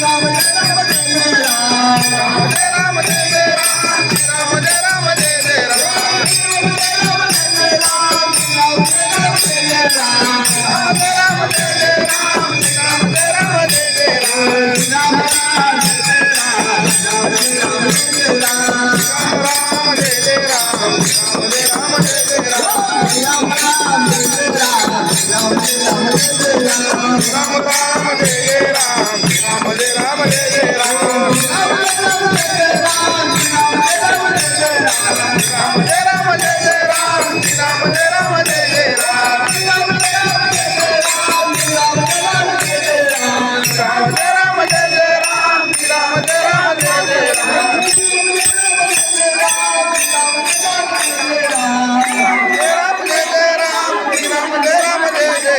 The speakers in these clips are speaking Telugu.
Ram Ram Jai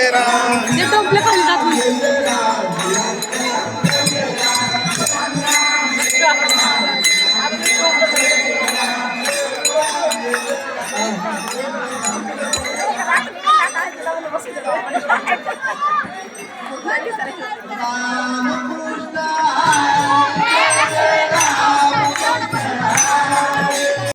será. Yo tengo un plan